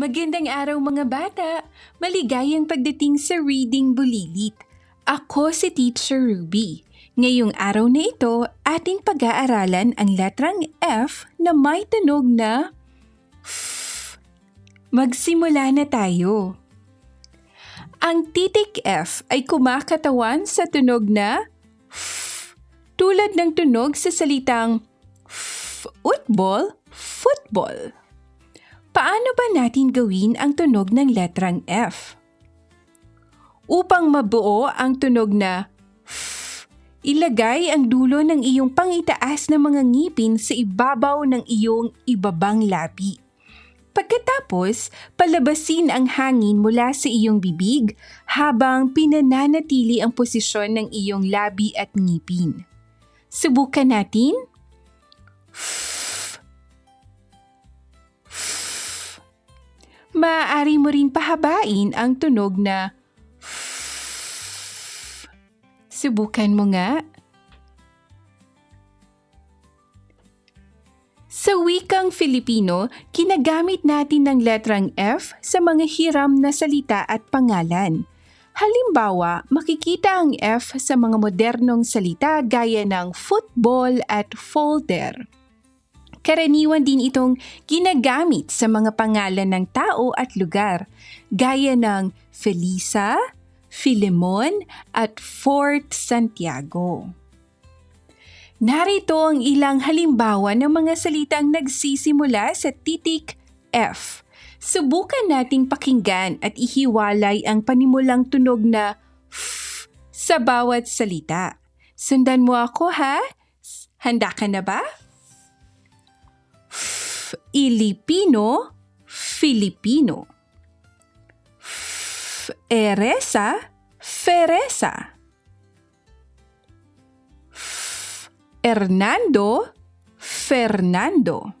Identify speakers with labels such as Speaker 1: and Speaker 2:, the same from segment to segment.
Speaker 1: Magandang araw mga bata! Maligayang pagdating sa Reading Bulilit. Ako si Teacher Ruby. Ngayong araw na ito, ating pag-aaralan ang letrang F na may tunog na F. Magsimula na tayo. Ang titik F ay kumakatawan sa tunog na F. Tulad ng tunog sa salitang football, football. Paano ba natin gawin ang tunog ng letrang F? Upang mabuo ang tunog na F, ilagay ang dulo ng iyong pangitaas na mga ngipin sa ibabaw ng iyong ibabang labi. Pagkatapos, palabasin ang hangin mula sa iyong bibig habang pinananatili ang posisyon ng iyong labi at ngipin. Subukan natin. Maaari mo rin pahabain ang tunog na Subukan mo nga. Sa wikang Filipino, kinagamit natin ng letrang F sa mga hiram na salita at pangalan. Halimbawa, makikita ang F sa mga modernong salita gaya ng football at folder. Karaniwan din itong ginagamit sa mga pangalan ng tao at lugar, gaya ng Felisa, Filemon at Fort Santiago. Narito ang ilang halimbawa ng mga salitang nagsisimula sa titik F. Subukan nating pakinggan at ihiwalay ang panimulang tunog na F sa bawat salita. Sundan mo ako ha? Handa ka na ba? Ilipino, Filipino. Eresa, Feresa. Hernando, Fernando.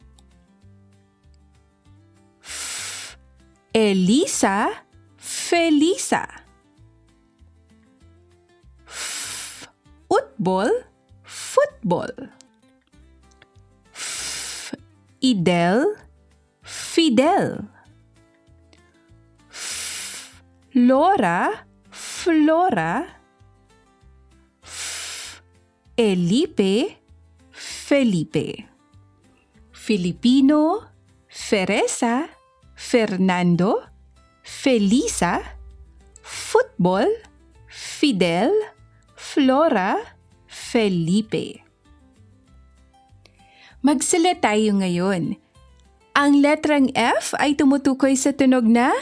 Speaker 1: Elisa, Felisa. Utbol, football y del fidel. Flora, flora. Felipe, Felipe. Filipino, Fereza, Fernando, Felisa, fútbol, Fidel, Flora, Felipe. Magsulat tayo ngayon. Ang letrang F ay tumutukoy sa tunog na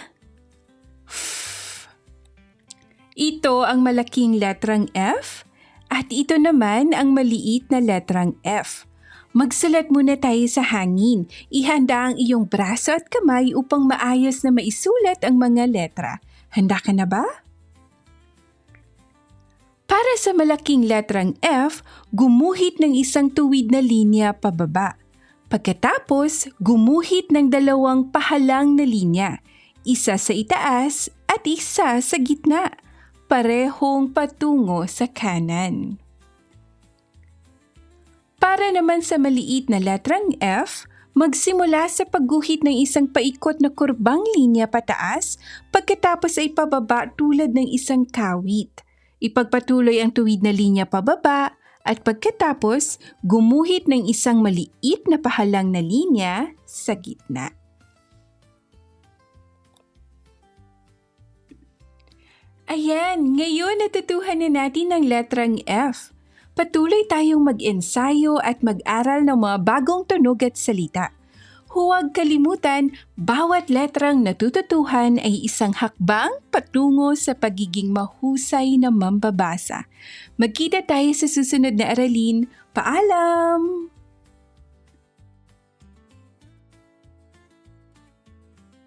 Speaker 1: F. Ito ang malaking letrang F at ito naman ang maliit na letrang F. Magsulat muna tayo sa hangin. Ihanda ang iyong braso at kamay upang maayos na maisulat ang mga letra. Handa ka na ba? Para sa malaking letrang F, gumuhit ng isang tuwid na linya pababa. Pagkatapos, gumuhit ng dalawang pahalang na linya, isa sa itaas at isa sa gitna, parehong patungo sa kanan. Para naman sa maliit na letrang F, magsimula sa pagguhit ng isang paikot na kurbang linya pataas pagkatapos ay pababa tulad ng isang kawit. Ipagpatuloy ang tuwid na linya pababa at pagkatapos gumuhit ng isang maliit na pahalang na linya sa gitna. Ayan, ngayon natutuhan na natin ang letrang F. Patuloy tayong mag-ensayo at mag-aral ng mga bagong tunog at salita. Huwag kalimutan, bawat letrang natututuhan ay isang hakbang patungo sa pagiging mahusay na mambabasa. Magkita tayo sa susunod na aralin. Paalam!